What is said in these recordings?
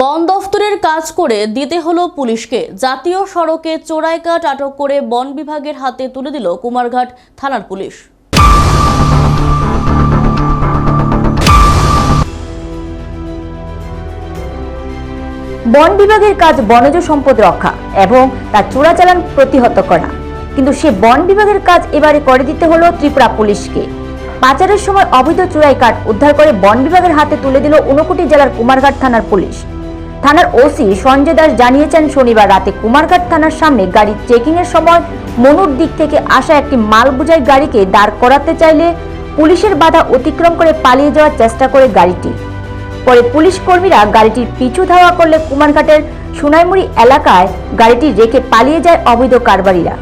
বন দফতরের কাজ করে দিতে হলো পুলিশকে। জাতীয় সড়কে চোরাই কাঠ আটক করে বন বিভাগের হাতে তুলে দিল কুমারঘাট থানার পুলিশ। বন বিভাগের কাজ বনজ সম্পদ রক্ষা এবং তার চোরাচালান প্রতিহত করা। কিন্তু সে বন বিভাগের কাজ এবারে করে দিতে হলো ত্রিপুরা পুলিশকে। পাচারের সময় অবৈধ চোরাই কাঠ উদ্ধার করে বন বিভাগের হাতে তুলে দিল ঊনকোটি জেলার কুমারঘাট থানার পুলিশ। থানার ওসি সঞ্জয় দাস জানিয়েছেন, শনিবার রাতে কুমারঘাট থানার সামনে গাড়ি চেকিং এর সময় মনুর দিক থেকে আসা একটি মাল বোঝাই গাড়িকে দাঁড় করাতে চাইলে পুলিশের বাধা অতিক্রম করে পালিয়ে যাওয়ার চেষ্টা করে গাড়িটি। পরে পুলিশ কর্মীরা গাড়িটির পিছু ধাওয়া করলে কুমারঘাটের সোনাইমুড়ি এলাকায় গাড়িটি রেখে পালিয়ে যায় অবৈধ কারবারিরা।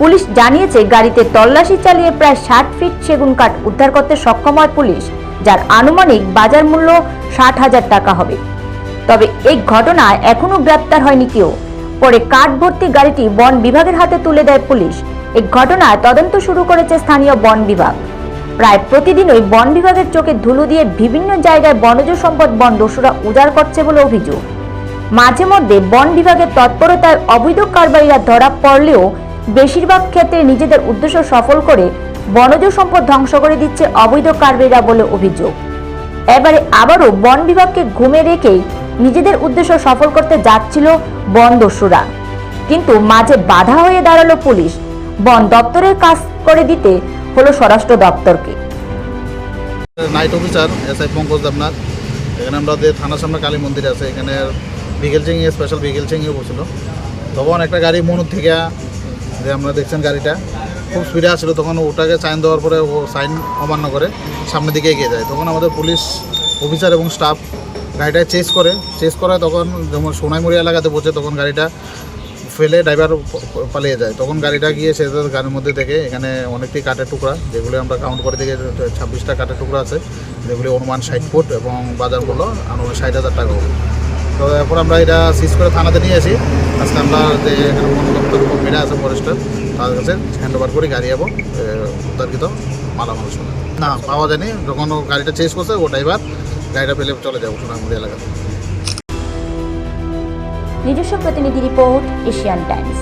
পুলিশ জানিয়েছে, গাড়িতে তল্লাশি চালিয়ে প্রায় ষাট ফিট সেগুন কাঠ উদ্ধার করতে সক্ষম হয় পুলিশ, যার আনুমানিক বাজার মূল্য ষাট হাজার টাকা হবে। তবে এই ঘটনায় এখনও গ্রেপ্তার হয়নি কেউ। পরে কাঠ ভর্তি গাড়িটি বন বিভাগের হাতে তুলে দেয় পুলিশ। এই ঘটনায় তদন্ত শুরু করেছে স্থানীয় বন বিভাগ। প্রায় প্রতিদিনই বন বিভাগের চোখে ধুলো দিয়ে বিভিন্ন জায়গায় বনজ সম্পদ বন দস্যুরা উজাড় করছে বলে অভিযোগ। মাঝে মধ্যে বন বিভাগের তৎপরতায় অবৈধ কারবারিরা ধরা পড়লেও বেশিরভাগ ক্ষেত্রে নিজেদের উদ্দেশ্য সফল করে বনজ সম্পদ ধ্বংস করে দিচ্ছে অবৈধ কারবারিরা বলে অভিযোগ। এবারে আবারও বন বিভাগকে ঘুমে রেখেই নিজেদের উদ্দেশ্য সফল করতে যাচ্ছিল বন দস্যুরা। কিন্তু মাঝে বাধা হয়ে দাঁড়াল পুলিশ। বন দপ্তরের কাজ করে দিতে হলো স্বরাষ্ট্র দপ্তরকে। Night officer S I Pankaj Debnath. এখানে আমাদের থানার সামনে কালী মন্দির আছে, এখানে বিকেল চেঙ্গি স্পেশাল বিকেল চেঙ্গিও বসছিল তখন একটা গাড়ি মনুর থেকে যে আমরা দেখছেন গাড়িটা, খুব স্পিডে আসছিল তখন ওটাকে সাইন দেওয়ার পরে ও সাইন অমান্য করে সামনের দিকে এগিয়ে যায়। তখন আমাদের পুলিশ অফিসার এবং স্টাফ গাড়িটা চেস করে। চেস করায় তখন যেমন সোনাইমুড়ি এলাকাতে পৌঁছে তখন গাড়িটা ফেলে ড্রাইভার পালিয়ে যায়। তখন গাড়িটা গিয়ে সে গাড়ির মধ্যে দেখে এখানে অনেকটি কাঠের টুকরা, যেগুলি আমরা কাউন্ট করে দেখে ছাব্বিশটা কাঠের টুকরা আছে, যেগুলি অনুমান ষাট ফুট এবং বাজার মূল্য অনুমান ষাট হাজার টাকা হবে। তো এরপর আমরা এটা সিজ করে থানাতে নিয়ে আসি। আজকে আমরা যে এখানে বন দপ্তর কর্মীরা আছে ফরেস্টার তাদের কাছে হ্যান্ড ওভার করে, গাড়ি এবং উদ্ধারকৃত মালামাল না, পাওয়া যায়নি। যখন গাড়িটা চেঞ্জ করছে, ও ড্রাইভার গাড়িটা পেলে চলে যাব সোনামুড়ি এলাকাতে। নিজস্ব প্রতিনিধি রিপোর্ট এশিয়ান টাইমস।